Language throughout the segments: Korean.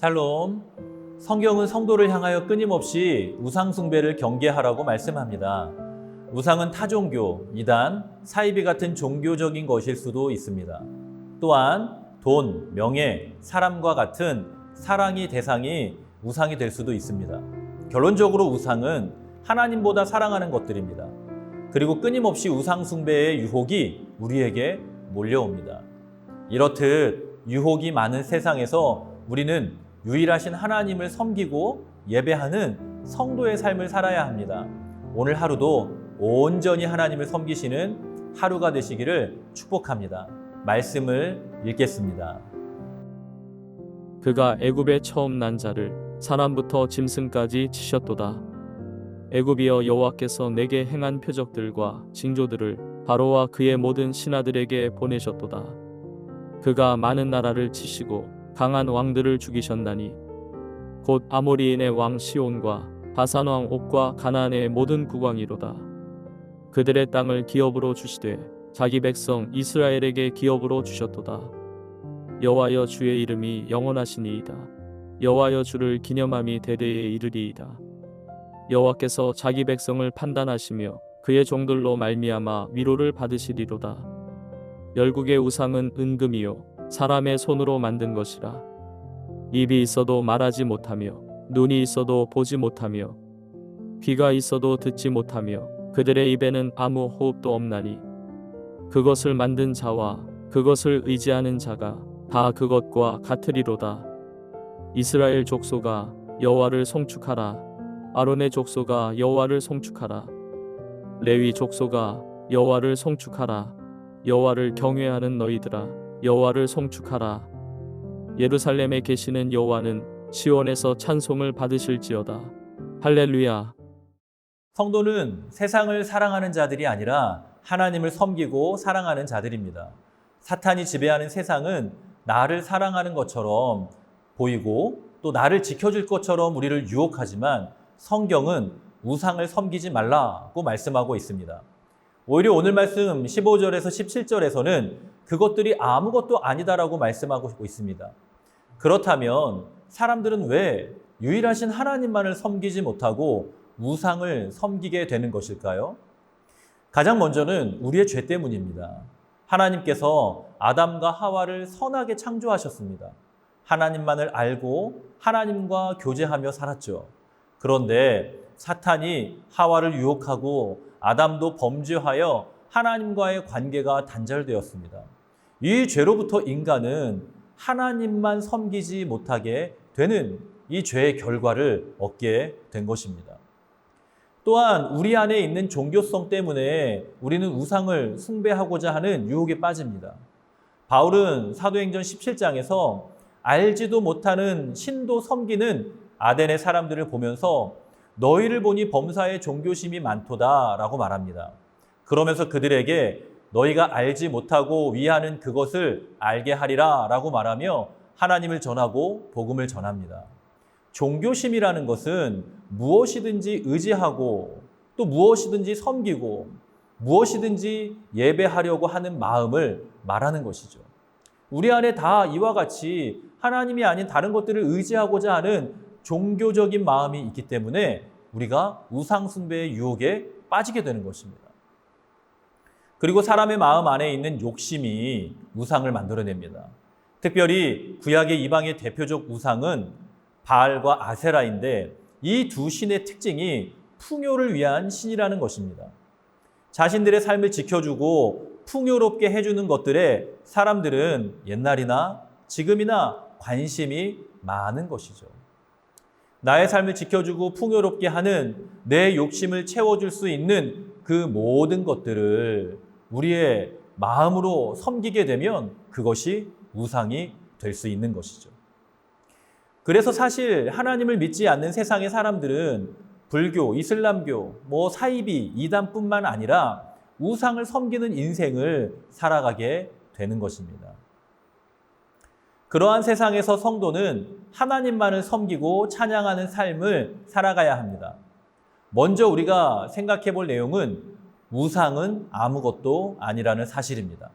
샬롬. 성경은 성도를 향하여 끊임없이 우상숭배를 경계하라고 말씀합니다. 우상은 타종교, 이단, 사이비 같은 종교적인 것일 수도 있습니다. 또한 돈, 명예, 사람과 같은 사랑이 대상이 우상이 될 수도 있습니다. 결론적으로 우상은 하나님보다 사랑하는 것들입니다. 그리고 끊임없이 우상숭배의 유혹이 우리에게 몰려옵니다. 이렇듯 유혹이 많은 세상에서 우리는 유일하신 하나님을 섬기고 예배하는 성도의 삶을 살아야 합니다. 오늘 하루도 온전히 하나님을 섬기시는 하루가 되시기를 축복합니다. 말씀을 읽겠습니다. 그가 애굽에 처음 난 자를 사람부터 짐승까지 치셨도다. 애굽이여 여호와께서 내게 행한 표적들과 징조들을 바로와 그의 모든 신하들에게 보내셨도다. 그가 많은 나라를 치시고 강한 왕들을 죽이셨나니 곧 아모리인의 왕 시온과 바산 왕 옥과 가나안의 모든 국왕이로다. 그들의 땅을 기업으로 주시되 자기 백성 이스라엘에게 기업으로 주셨도다. 여호와여 주의 이름이 영원하시니이다. 여호와여 주를 기념함이 대대에 이르리이다. 여호와께서 자기 백성을 판단하시며 그의 종들로 말미암아 위로를 받으시리로다. 열국의 우상은 은금이요 사람의 손으로 만든 것이라. 입이 있어도 말하지 못하며 눈이 있어도 보지 못하며 귀가 있어도 듣지 못하며 그들의 입에는 아무 호흡도 없나니 그것을 만든 자와 그것을 의지하는 자가 다 그것과 같으리로다. 이스라엘 족소가 여호와를 송축하라. 아론의 족소가 여호와를 송축하라. 레위 족소가 여호와를 송축하라. 여호와를 경외하는 너희들아 여호와를 송축하라. 예루살렘에 계시는 여호와는 시온에서 찬송을 받으실지어다. 할렐루야. 성도는 세상을 사랑하는 자들이 아니라 하나님을 섬기고 사랑하는 자들입니다. 사탄이 지배하는 세상은 나를 사랑하는 것처럼 보이고 또 나를 지켜줄 것처럼 우리를 유혹하지만 성경은 우상을 섬기지 말라고 말씀하고 있습니다. 오히려 오늘 말씀 15절에서 17절에서는 그것들이 아무것도 아니다라고 말씀하고 있습니다. 그렇다면 사람들은 왜 유일하신 하나님만을 섬기지 못하고 우상을 섬기게 되는 것일까요? 가장 먼저는 우리의 죄 때문입니다. 하나님께서 아담과 하와를 선하게 창조하셨습니다. 하나님만을 알고 하나님과 교제하며 살았죠. 그런데 사탄이 하와를 유혹하고 아담도 범죄하여 하나님과의 관계가 단절되었습니다. 이 죄로부터 인간은 하나님만 섬기지 못하게 되는 이 죄의 결과를 얻게 된 것입니다. 또한 우리 안에 있는 종교성 때문에 우리는 우상을 숭배하고자 하는 유혹에 빠집니다. 바울은 사도행전 17장에서 알지도 못하는 신도 섬기는 아덴의 사람들을 보면서 너희를 보니 범사에 종교심이 많도다라고 말합니다. 그러면서 그들에게 너희가 알지 못하고 위하는 그것을 알게 하리라 라고 말하며 하나님을 전하고 복음을 전합니다. 종교심이라는 것은 무엇이든지 의지하고 또 무엇이든지 섬기고 무엇이든지 예배하려고 하는 마음을 말하는 것이죠. 우리 안에 다 이와 같이 하나님이 아닌 다른 것들을 의지하고자 하는 종교적인 마음이 있기 때문에 우리가 우상숭배의 유혹에 빠지게 되는 것입니다. 그리고 사람의 마음 안에 있는 욕심이 우상을 만들어냅니다. 특별히 구약의 이방의 대표적 우상은 바알과 아세라인데 이 두 신의 특징이 풍요를 위한 신이라는 것입니다. 자신들의 삶을 지켜주고 풍요롭게 해주는 것들에 사람들은 옛날이나 지금이나 관심이 많은 것이죠. 나의 삶을 지켜주고 풍요롭게 하는 내 욕심을 채워줄 수 있는 그 모든 것들을 우리의 마음으로 섬기게 되면 그것이 우상이 될 수 있는 것이죠. 그래서 사실 하나님을 믿지 않는 세상의 사람들은 불교, 이슬람교, 뭐 사이비, 이단뿐만 아니라 우상을 섬기는 인생을 살아가게 되는 것입니다. 그러한 세상에서 성도는 하나님만을 섬기고 찬양하는 삶을 살아가야 합니다. 먼저 우리가 생각해 볼 내용은 우상은 아무것도 아니라는 사실입니다.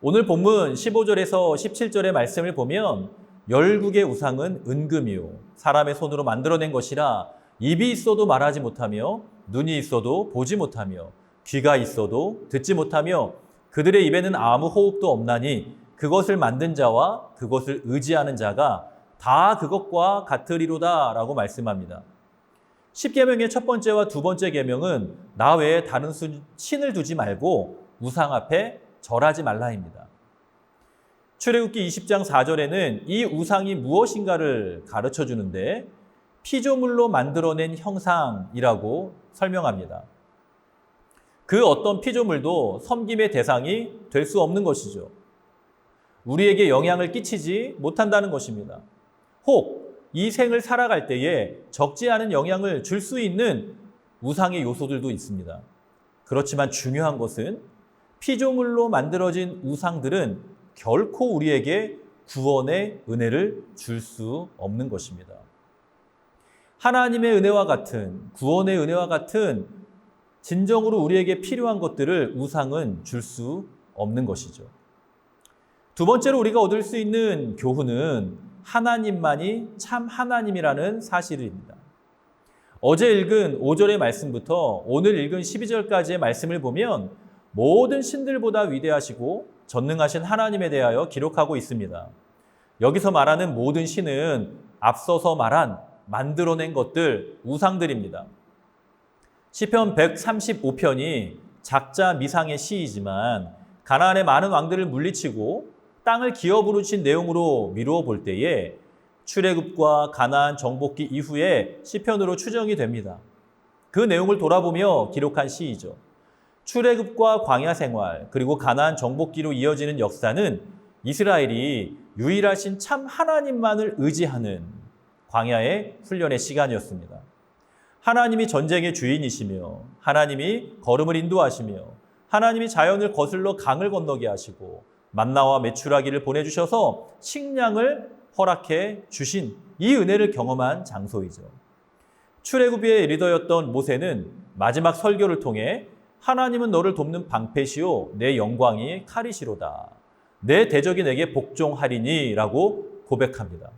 오늘 본문 15절에서 17절의 말씀을 보면 열국의 우상은 은금이요 사람의 손으로 만들어낸 것이라 입이 있어도 말하지 못하며 눈이 있어도 보지 못하며 귀가 있어도 듣지 못하며 그들의 입에는 아무 호흡도 없나니 그것을 만든 자와 그것을 의지하는 자가 다 그것과 같으리로다 라고 말씀합니다. 십계명의 첫 번째와 두 번째 계명은 나 외에 다른 수- 신을 두지 말고 우상 앞에 절하지 말라입니다. 출애굽기 20장 4절에는 이 우상이 무엇인가를 가르쳐 주는데 피조물로 만들어낸 형상이라고 설명합니다. 그 어떤 피조물도 섬김의 대상이 될 수 없는 것이죠. 우리에게 영향을 끼치지 못한다는 것입니다. 혹 이 생을 살아갈 때에 적지 않은 영향을 줄 수 있는 우상의 요소들도 있습니다. 그렇지만 중요한 것은 피조물로 만들어진 우상들은 결코 우리에게 구원의 은혜를 줄 수 없는 것입니다. 하나님의 은혜와 같은 구원의 은혜와 같은 진정으로 우리에게 필요한 것들을 우상은 줄 수 없는 것이죠. 두 번째로 우리가 얻을 수 있는 교훈은 하나님만이 참 하나님이라는 사실입니다. 어제 읽은 5절의 말씀부터 오늘 읽은 12절까지의 말씀을 보면 모든 신들보다 위대하시고 전능하신 하나님에 대하여 기록하고 있습니다. 여기서 말하는 모든 신은 앞서서 말한 만들어낸 것들, 우상들입니다. 시편 135편이 작자 미상의 시이지만 가나안의 많은 왕들을 물리치고 땅을 기업으로 친 내용으로 미루어 볼 때에 출애굽과 가나안 정복기 이후에 시편으로 추정이 됩니다. 그 내용을 돌아보며 기록한 시이죠. 출애굽과 광야 생활 그리고 가나안 정복기로 이어지는 역사는 이스라엘이 유일하신 참 하나님만을 의지하는 광야의 훈련의 시간이었습니다. 하나님이 전쟁의 주인이시며 하나님이 걸음을 인도하시며 하나님이 자연을 거슬러 강을 건너게 하시고 만나와 메추라기를 보내주셔서 식량을 허락해 주신 이 은혜를 경험한 장소이죠. 출애굽의 리더였던 모세는 마지막 설교를 통해 하나님은 너를 돕는 방패시요 내 영광이 칼이시로다. 내 대적이 내게 복종하리니라고 고백합니다.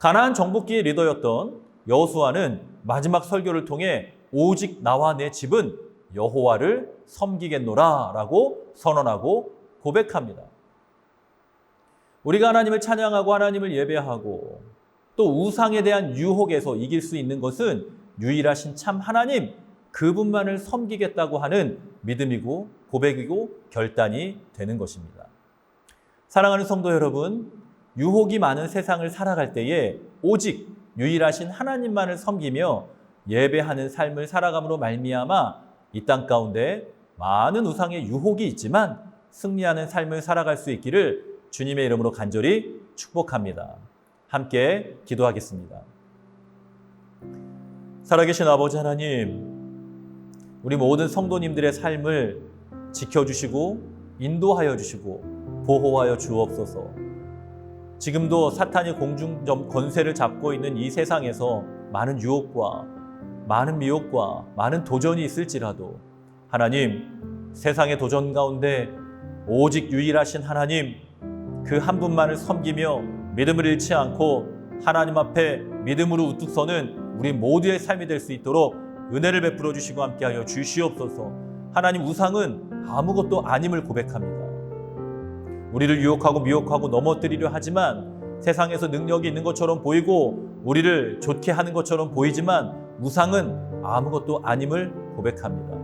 가나안 정복기의 리더였던 여호수아는 마지막 설교를 통해 오직 나와 내 집은 여호와를 섬기겠노라라고 선언하고 고백합니다. 우리가 하나님을 찬양하고 하나님을 예배하고 또 우상에 대한 유혹에서 이길 수 있는 것은 유일하신 참 하나님 그분만을 섬기겠다고 하는 믿음이고 고백이고 결단이 되는 것입니다. 사랑하는 성도 여러분, 유혹이 많은 세상을 살아갈 때에 오직 유일하신 하나님만을 섬기며 예배하는 삶을 살아감으로 말미암아 이 땅 가운데 많은 우상의 유혹이 있지만 승리하는 삶을 살아갈 수 있기를 주님의 이름으로 간절히 축복합니다. 함께 기도하겠습니다. 살아계신 아버지 하나님, 우리 모든 성도님들의 삶을 지켜주시고 인도하여 주시고 보호하여 주옵소서. 지금도 사탄이 공중점 권세를 잡고 있는 이 세상에서 많은 유혹과 많은 미혹과 많은 도전이 있을지라도 하나님 세상의 도전 가운데 오직 유일하신 하나님 그 한 분만을 섬기며 믿음을 잃지 않고 하나님 앞에 믿음으로 우뚝 서는 우리 모두의 삶이 될 수 있도록 은혜를 베풀어 주시고 함께하여 주시옵소서. 하나님 우상은 아무것도 아님을 고백합니다. 우리를 유혹하고 미혹하고 넘어뜨리려 하지만 세상에서 능력이 있는 것처럼 보이고 우리를 좋게 하는 것처럼 보이지만 우상은 아무것도 아님을 고백합니다.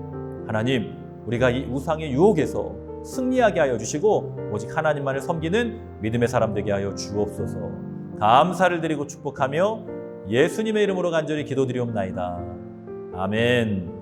하나님, 우리가 이 우상의 유혹에서 승리하게 하여 주시고 오직 하나님만을 섬기는 믿음의 사람 되게 하여 주옵소서. 감사를 드리고 축복하며 예수님의 이름으로 간절히 기도드리옵나이다. 아멘.